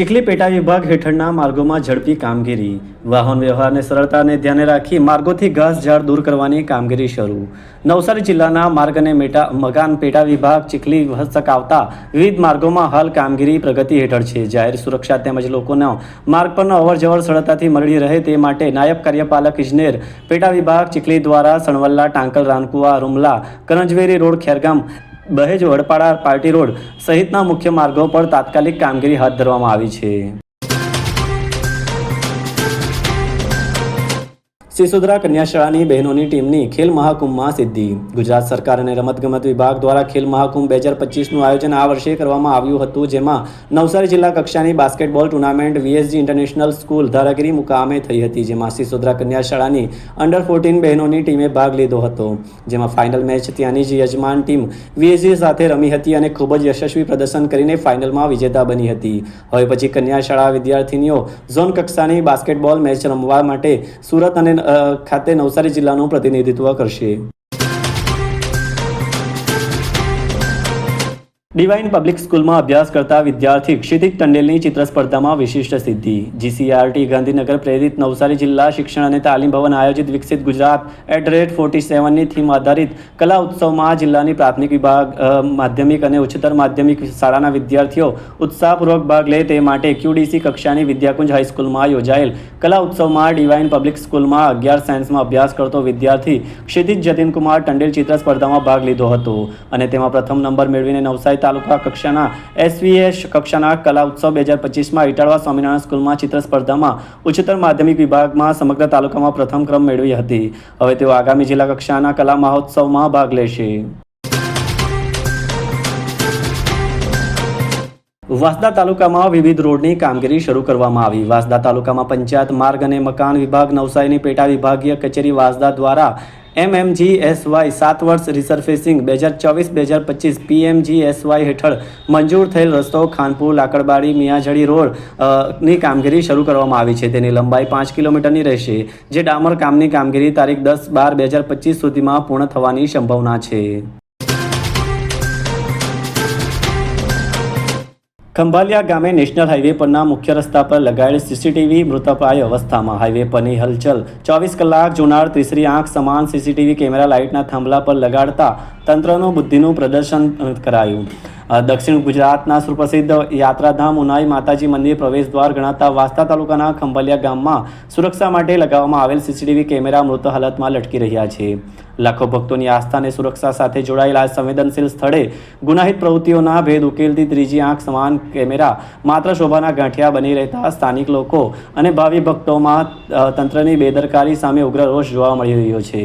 ચીખલી પેટા વિભાગ હેઠળના માર્ગોમાં ઝડપી કામગીરી. વાહન વ્યવહારને સરળતાને ધ્યાને રાખી માર્ગોથી ઘાસ ઝાડ દૂર કરવાની કામગીરી શરૂ. નવસારી જિલ્લાના માર્ગ અને મેટા મકાન પેટા વિભાગ ચીખલી હસ્તક આવતા વિવિધ માર્ગોમાં હાલ કામગીરી પ્રગતિ હેઠળ છે. જાહેર સુરક્ષા તેમજ લોકોનો માર્ગ પરનો અવરજવર સરળતાથી મળી રહે તે માટે નાયબ કાર્યપાલક ઇજનેર પેટા વિભાગ ચીખલી દ્વારા સણવલ્લા, ટાંકલ, રાનકુવા, રૂમલા, કરંજવેરી રોડ, ખેરગામ દહેજ વડપાડા પાર્ટી રોડ સહિતના મુખ્ય માર્ગો પર તાત્કાલિક કામગીરી હાથ ધરવામાં આવી છે. સિસોદરા કન્યાશાળાની બહેનોની ટીમની ખેલ મહાકુંભમાં સિદ્ધિ. ગુજરાત સરકાર અને રમતગમત વિભાગ દ્વારા ખેલ મહાકુંભ બે હજાર પચીસનું આયોજન આ વર્ષે કરવામાં આવ્યું હતું, જેમાં નવસારી જિલ્લા કક્ષાની basketball tournament VSG international school Dharagiri મુકામે થઈ હતી, જેમાં સિસોદરા કન્યાશાળાની અંડર ફોર્ટીન બહેનોની ટીમે ભાગ લીધો હતો. જેમાં ફાઇનલ મેચ ત્યાંની જ યજમાન ટીમ વીએસજી સાથે રમી હતી અને ખૂબ જ યશસ્વી પ્રદર્શન કરીને ફાઇનલમાં વિજેતા બની હતી. હવે પછી કન્યાશાળા વિદ્યાર્થીનીઓ ઝોન કક્ષાની બાસ્કેટબોલ મેચ રમવા માટે સુરત અને ખાતે નવસારી જિલ્લાનું પ્રતિનિધિત્વ કરશે. ડિવાઇન પબ્લિક સ્કૂલમાં અભ્યાસ કરતા વિદ્યાર્થી ક્ષિતિક ટંડેલની ચિત્ર સ્પર્ધામાં વિશિષ્ટ સિદ્ધિ. જીસીઆરટી ગાંધીનગર પ્રેરિત નવસારી જિલ્લા શિક્ષણ અને તાલીમ ભવન આયોજિત વિકસિત ગુજરાત એટ રેટ ફોર્ટી સેવનની થીમ આધારિત કલા ઉત્સવમાં જિલ્લાની પ્રાથમિક વિભાગ માધ્યમિક અને ઉચ્ચતર માધ્યમિક શાળાના વિદ્યાર્થીઓ ઉત્સાહપૂર્વક ભાગ લે તે માટે ક્યુડીસી કક્ષાની વિદ્યાકુંજ હાઈસ્કૂલમાં યોજાયેલ કલા ઉત્સવમાં ડિવાઇન પબ્લિક સ્કૂલમાં અગિયાર સાયન્સમાં અભ્યાસ કરતો વિદ્યાર્થી ક્ષિતિજ જતીનકુમાર ટંડેલ ચિત્ર સ્પર્ધામાં ભાગ લીધો હતો. અને તેમાં પ્રથમ નંબર મેળવીને નવસારી તાલુકા કક્ષાના એસવીએસ કક્ષાના કલા ઉત્સવ બે હજાર પચીસમાં ઇટાળવા સ્વામિનારાયણ સ્કૂલમાં ચિત્ર સ્પર્ધામાં ઉચ્ચતર માધ્યમિક વિભાગમાં સમગ્ર તાલુકામાં પ્રથમ ક્રમ મેળવી હતી. હવે તેઓ આગામી જિલ્લા કક્ષાના કલા મહોત્સવમાં ભાગ લેશે. વાસદા તાલુકામાં વિવિધ રોડની કામગીરી શરૂ કરવામાં આવી. વાંસદા તાલુકામાં પંચાયત માર્ગ અને મકાન વિભાગ, નવસારીની પેટા વિભાગીય કચેરી વાસદા દ્વારા એમએમજીએસવાય સાત વર્ષ રિસર્ફેસિંગ બે હજાર ચોવીસ, બે હજાર પચીસ પીએમજીએસવાય હેઠળ મંજૂર થયેલ રસ્તો ખાનપુર લાકડબાડી મિયાજડી રોડની કામગીરી શરૂ કરવામાં આવી છે. તેની લંબાઈ પાંચ કિલોમીટરની રહેશે, જે ડામર કામની કામગીરી તારીખ દસ બાર બે હજાર પચીસ સુધીમાં પૂર્ણ થવાની સંભાવના છે. ખંભાલિયા ગામે નેશનલ હાઈવે પરના મુખ્ય રસ્તા પર લગાયેલ સીસીટીવી મૃતપ્રાય અવસ્થામાં હાઈવે પરની હલચલ. ચોવીસ કલાક જોનાર ત્રીસરી આંખ સમાન સીસીટીવી કેમેરા લાઇટના થાંભલા પર લગાડતા તંત્રનું બુદ્ધિનું પ્રદર્શન કરાયું. દક્ષિણ ગુજરાતના સુપ્રસિદ્ધ યાત્રાધામ ઉનાઈ માતાજી મંદિર પ્રવેશ દ્વાર ગણાતા વાસ્તા તાલુકાના ખંભાલિયા ગામમાં સુરક્ષા માટે લગાવવામાં આવેલ સીસીટીવી કેમેરા મૃત હાલતમાં લટકી રહ્યા છે. લાખો ભક્તોની આસ્થા અને સુરક્ષા સાથે જોડાયેલા આ સંવેદનશીલ સ્થળે ગુનાહિત પ્રવૃત્તિઓના ભેદ ઉકેલતી ત્રીજી આંખ સમાન કેમેરા માત્ર શોભાના ગાંઠિયા બની રહેતા સ્થાનિક લોકો અને ભાવિ ભક્તોમાં તંત્રની બેદરકારી સામે ઉગ્ર રોષ જોવા મળી રહ્યો છે.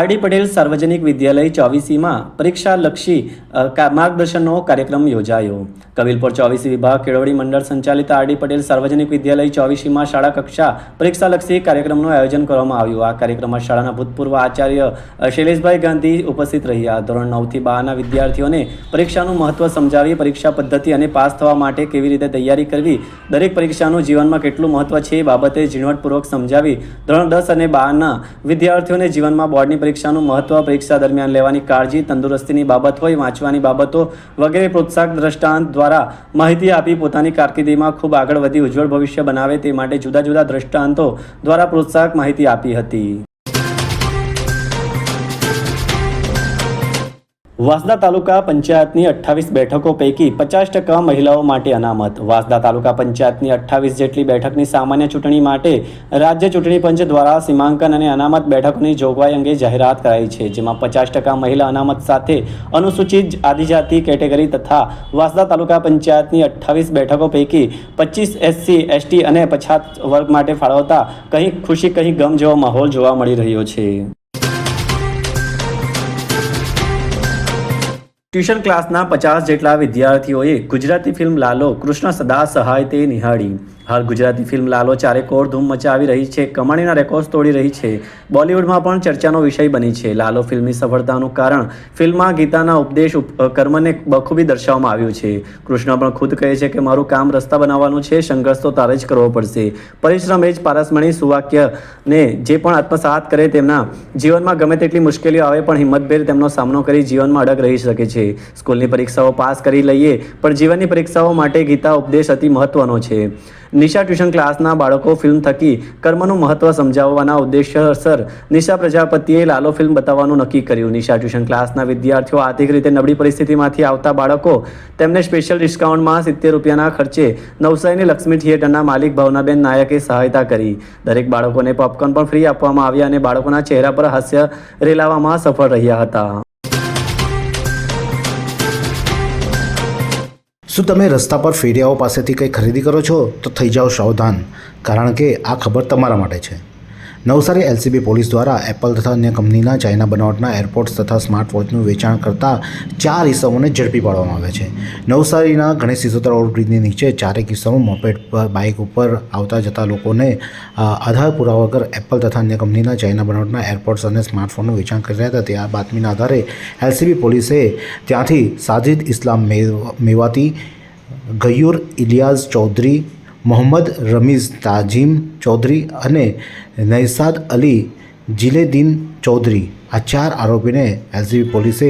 RD Patel સાર્વજનિક વિદ્યાલય ચોવીસીમાં પરીક્ષાલક્ષી માર્ગદર્શનનો કાર્યક્રમ યોજાયો. કવિલપુર ચોવીસી વિભાગ કેળવણી મંડળ સંચાલિત આરડી પટેલ સાર્વજનિક વિદ્યાલય ચોવીસીમાં શાળા કક્ષા પરીક્ષાલક્ષી કાર્યક્રમનું આયોજન કરવામાં આવ્યું. આ કાર્યક્રમમાં શાળાના ભૂતપૂર્વ આચાર્ય શૈલેષભાઈ ગાંધી ઉપસ્થિત રહ્યા. ધોરણ નવથી બારના વિદ્યાર્થીઓને પરીક્ષાનું મહત્વ સમજાવી, પરીક્ષા પદ્ધતિ અને પાસ થવા માટે કેવી રીતે તૈયારી કરવી, દરેક પરીક્ષાનું જીવનમાં કેટલું મહત્વ છે એ બાબતે ઝીણવટપૂર્વક સમજાવી, ધોરણ દસ અને બારના વિદ્યાર્થીઓને જીવનમાં બોર્ડની પરીક્ષાનું મહત્વ પરીક્ષા દરમિયાન લેવાની કાળજી, તંદુરસ્તીની બાબત હોય, વાંચવાની બાબતો વગેરે પ્રોત્સાહક દ્રષ્ટાંત દ્વારા માહિતી આપી પોતાની કારકિર્દીમાં ખૂબ આગળ વધી ઉજ્જવળ ભવિષ્ય બનાવે તે માટે જુદા જુદા દ્રષ્ટાંતો દ્વારા પ્રોત્સાહક માહિતી આપી હતી. વાંસદા તાલુકા પંચાયતની અઠ્ઠાવીસ બેઠકો પૈકી પચાસ ટકા મહિલાઓ માટે અનામત. વાંસદા તાલુકા પંચાયતની અઠ્ઠાવીસ જેટલી બેઠકની સામાન્ય ચૂંટણી માટે રાજ્ય ચૂંટણી પંચ દ્વારા સીમાંકન અને અનામત બેઠકોની જોગવાઈ અંગે જાહેરાત કરાઈ છે, જેમાં પચાસ ટકા મહિલા અનામત સાથે અનુસૂચિત આદિજાતિ કેટેગરી તથા વાંસદા તાલુકા પંચાયતની અઠ્ઠાવીસ બેઠકો પૈકી પચીસ એસસી, એસટી અને પછાત વર્ગ માટે ફાળવતા કંઈક ખુશી કંઈક ગમ જેવો માહોલ જોવા મળી રહ્યો છે. ટ્યુશન ક્લાસના પચાસ જેટલા વિદ્યાર્થીઓએ ગુજરાતી ફિલ્મ લાલો કૃષ્ણ સદા સહાય તે નિહાળી. હાલ ગુજરાતી ફિલ્મ લાલો ચારેકોર ધૂમ મચાવી રહી છે, કમાણીના રેકોર્ડ તોડી રહી છે. બોલિવૂડમાં પણ ચર્ચાનો વિષય બની છે. લાલો ફિલ્મની સફળતાનું કારણ ફિલ્મમાં ગીતાના ઉપદેશ ઉપ- કર્મને બખૂબી દર્શાવવામાં આવ્યું છે. કૃષ્ણ પણ ખુદ કહે છે કે, મારું કામ રસ્તા બનાવવાનું છે, સંઘર્ષ તો તારે જ કરવો પડશે. પરિશ્રમ એ જ પારસમણી સુવાક્યને જે પણ આત્મસાત કરે તેમના જીવનમાં ગમે તેટલી મુશ્કેલીઓ આવે પણ હિંમતભેર તેમનો સામનો કરી જીવનમાં અડગ રહી શકે છે. સ્કૂલની પરીક્ષાઓ પાસ કરી લઈએ, પણ જીવનની પરીક્ષાઓ માટે ગીતા ઉપદેશ અતિ મહત્વનો છે. નિશા ટ્યુશન ક્લાસના બાળકો ફિલ્મ થકી કર્મનું મહત્વ સમજાવવાના ઉદ્દેશ્યસર નિશા પ્રજાપતિએ લાલો ફિલ્મ બતાવવાનું નક્કી કર્યું. નિશા ટ્યુશન ક્લાસના વિદ્યાર્થીઓ આર્થિક રીતે નબળી પરિસ્થિતિમાંથી આવતા બાળકો, તેમને સ્પેશિયલ ડિસ્કાઉન્ટમાં સિત્તેર રૂપિયાના ખર્ચે નવસારીની લક્ષ્મી થિયેટરના માલિક ભાવનાબેન નાયકે સહાયતા કરી. દરેક બાળકોને પોપકોર્ન પણ ફ્રી આપવામાં આવ્યા અને બાળકોના ચહેરા પર હાસ્ય રેલાવવામાં સફળ રહ્યા હતા. શું તમે રસ્તા પર ફેરિયાઓ પાસેથી કંઈ ખરીદી કરો છો? તો થઈ જાઓ સાવધાન, કારણ કે આ ખબર તમારા માટે છે. નવસારી એલસીબી પોલીસ દ્વારા એપલ તથા અન્ય કંપનીના ચાઇના બનાવટના એરપોર્ટ્સ તથા સ્માર્ટ વોચનું વેચાણ કરતા ચાર ઇસમોને ઝડપી પાડવામાં આવ્યા છે. નવસારીના ગણેશ સિસોતર ઓવરબ્રિજની નીચે ચારેક ઇસમો મોપેડ પર બાઇક ઉપર આવતા જતા લોકોને આધાર પુરાવા વગર એપલ તથા અન્ય કંપનીના ચાઇના બનાવટના એરપોર્ટ્સ અને સ્માર્ટફોનનું વેચાણ કરી રહ્યા હતા. તે આ બાતમીના આધારે એલસીબી પોલીસે ત્યાંથી સાજિદ ઇસ્લામ મેવ- મેવાતી, ગયુર ઇલિયાઝ ચૌધરી મોહમ્મદ રમીઝ તાજીમ ચૌધરી અને નૈસાદ અલી જિલેદીન ચૌધરી આ ચાર આરોપીને એલસીબી પોલીસે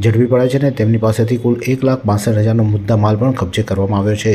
ઝડપી પડ્યા છે અને તેમની પાસેથી કુલ એક લાખ બાસઠ હજારનો મુદ્દા માલ પણ કબજે કરવામાં આવ્યો છે.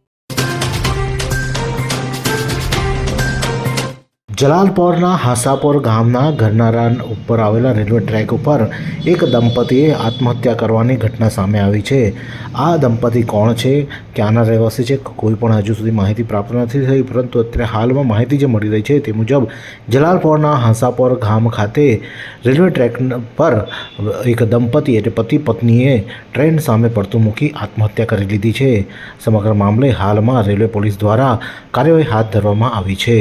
જલાલપોરના હાસાપોર ગામના ઘરનારા ઉપર આવેલા રેલવે ટ્રેક ઉપર એક દંપતીએ આત્મહત્યા કરવાની ઘટના સામે આવી છે. આ દંપતી કોણ છે? ક્યાંના રહેવાસી છે? કોઈ પણ હજુ સુધી માહિતી પ્રાપ્ત નથી થઈ, પરંતુ અત્યારે હાલમાં માહિતી જે મળી રહી છે તે મુજબ જલાલપોરના હાંસાપોર ગામ ખાતે રેલવે ટ્રેક પર એક દંપતી એટલે પતિ પત્નીએ ટ્રેન સામે પડતું મૂકી આત્મહત્યા કરી લીધી છે. સમગ્ર મામલે હાલમાં રેલવે પોલીસ દ્વારા કાર્યવાહી હાથ ધરવામાં આવી છે.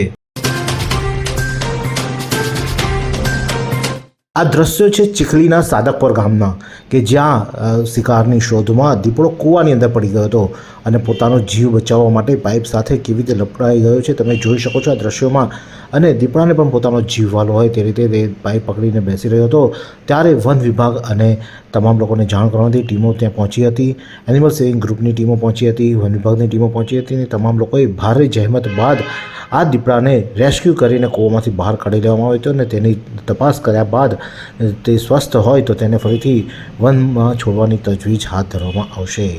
આ દ્રશ્યો છે ચીખલીના સાદકપર ગામના, કે જ્યાં શિકારની શોધમાં દીપડો કૂવાની અંદર પડી ગયો હતો. અને પોતાનો જીવ બચાવવા માટે પાઇપ સાથે કેવી રીતે લપડાઈ ગયો છે તમે જોઈ શકો છો આ દ્રશ્યોમાં. અને દીપડાને પણ પોતાનો જીવ વાલો હોય તે રીતે તે પાઇપ પકડીને બેસી રહ્યો હતો. ત્યારે વન વિભાગ અને તમામ લોકોને જાણ કરવાની ટીમો ત્યાં પહોંચી હતી. એનિમલ સેવિંગ ગ્રુપની ટીમો પહોંચી હતી, વન વિભાગની ટીમો પહોંચી હતી અને તમામ લોકોએ ભારે જહેમત બાદ આ દીપડાને રેસ્ક્યુ કરીને કૂવામાંથી બહાર કાઢી લેવામાં આવ્યો હતો અને તેની તપાસ કર્યા બાદ તે સ્વસ્થ હોય તો તેને ફરીથી વનમાં છોડવાની તજવીજ હાથ ધરવામાં આવશે.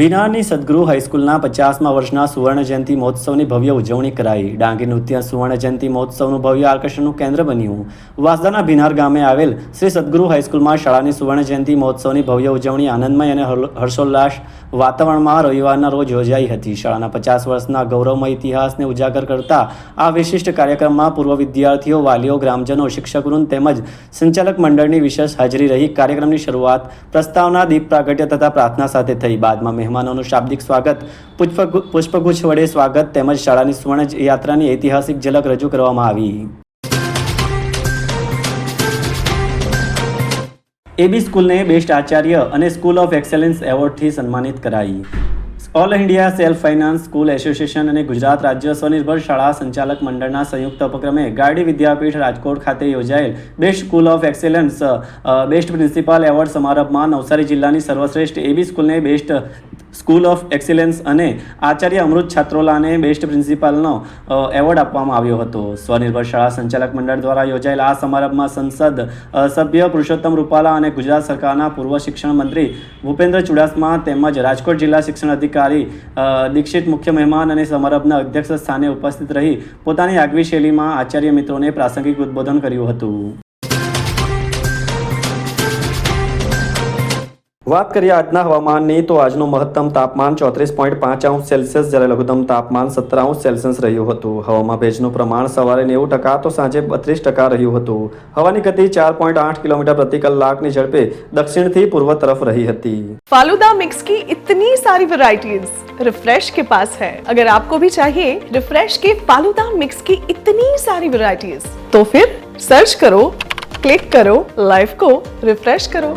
બિનારની સદગુરુ હાઈસ્કૂલના પચાસમા વર્ષના સુવર્ણ જયંતિ મહોત્સવની ભવ્ય ઉજવણી કરાઈ. ડાંગી નૃત્ય સુવર્ણ જયંતિ મહોત્સવનું ભવ્ય આકર્ષણનું કેન્દ્ર બન્યું. વાસદાના ભિનાર ગામે આવેલ શ્રી સદગુરુ હાઈસ્કૂલમાં શાળાની સુવર્ણ જયંતિ મહોત્સવની ભવ્ય ઉજવણી આનંદમય અને હર્ષોલ્લાસ વાતાવરણમાં રવિવારના રોજ યોજાઈ હતી. શાળાના પચાસ વર્ષના ગૌરવમય ઇતિહાસને ઉજાગર કરતા આ વિશિષ્ટ કાર્યક્રમમાં પૂર્વ વિદ્યાર્થીઓ, વાલીઓ, ગ્રામજનો શિક્ષકવૃંદ તેમજ સંચાલક મંડળની વિશેષ હાજરી રહી. કાર્યક્રમની શરૂઆત પ્રસ્તાવના દીપ પ્રાગટ્ય તથા પ્રાર્થના સાથે થઈ. બાદમાં મહેમાનોનું શાબ્દિક સ્વાગત, પુષ્પ પુષ્પગુચ્છ વડે સ્વાગત તેમજ શાળાની સુવર્ણ યાત્રાની ઐતિહાસિક ઝલક રજૂ કરવામાં આવી. એબી સ્કૂલને બેસ્ટ આચાર્ય અને સ્કૂલ ઓફ એક્સેલન્સ એવોર્ડથી સન્માનિત કરાઈ. All India self finance school association અને ગુજરાત રાજ્ય સ્વનિર્ભર શાળા સંચાલક મંડળના સંયુક્ત ઉપક્રમે ગાર્ડી વિદ્યાપીઠ રાજકોટ ખાતે યોજાયેલ best school of excellence best principal award સમારંભમાં નવસારી જિલ્લાની સર્વશ્રેષ્ઠ એબી સ્કૂલને બેસ્ટ સ્કૂલ ઓફ એક્સિલન્સ અને આચાર્ય અમૃત છાત્રોલાને બેસ્ટ પ્રિન્સિપાલનો એવોર્ડ આપવામાં આવ્યો હતો. સ્વનિર્ભર શાળા સંચાલક મંડળ દ્વારા યોજાયેલા આ સમારંભમાં સંસદ સભ્ય પુરુષોત્તમ રૂપાલા અને ગુજરાત સરકારના પૂર્વ શિક્ષણ મંત્રી ભૂપેન્દ્ર ચુડાસમા તેમજ રાજકોટ જિલ્લા શિક્ષણ અધિકારી દીક્ષિત મુખ્ય મહેમાન અને સમારંભના અધ્યક્ષ સ્થાને ઉપસ્થિત રહી પોતાની આગવી શૈલીમાં આચાર્ય મિત્રોને પ્રાસંગિક ઉદ્બોધન કર્યું હતું. વાત કરીએ આજના હવામાનની તો આજનું મહત્તમ તાપમાન ચોત્રીસ પોઈન્ટ પાંચ અંશ સેલ્સિયસ જ્યારે લઘુત્તમ તાપમાન સત્તર અંશ સેલ્સિયસ રહ્યું હતું હવામાં ભેજનું પ્રમાણ સવારે નેવું ટકા તો સાંજે બત્રીસ ટકા રહ્યું હતું હવાની ગતિ ચાર પોઈન્ટ આઠ કિલોમીટર પ્રતિ કલાકની ઝડપે દક્ષિણથી પૂર્વ તરફ રહી હતી फालूदा मिक्स की इतनी सारी वैरायटीज रिफ्रेश के पास है अगर आपको भी चाहिए रिफ्रेश के फालूदा मिक्स की इतनी सारी वैरायटीज तो फिर सर्च करो क्लिक करो लाइफ को रिफ्रेश करो